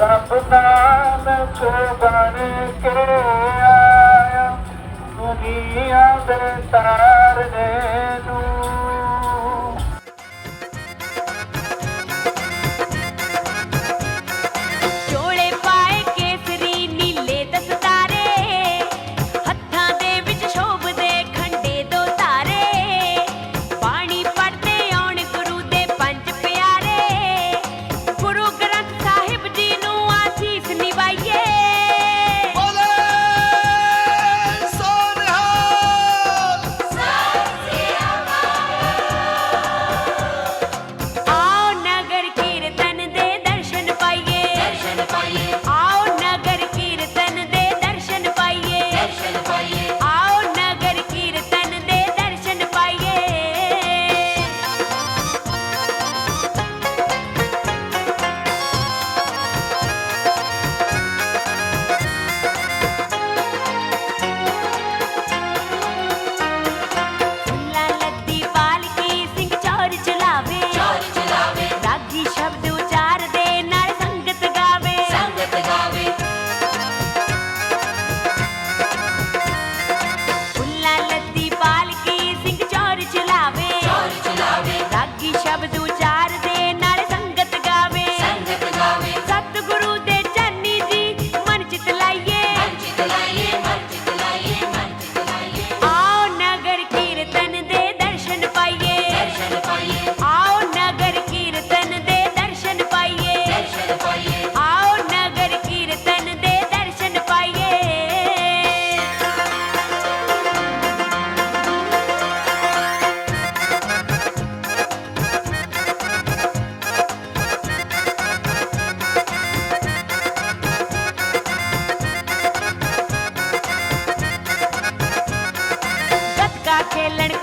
ਨਾਮ ਨਾਨਕ ਬਣ ਕੇ ਆਇਆ। ਦੁਨੀਆ ਦੇ ਤਾਰਨੇ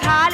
খাল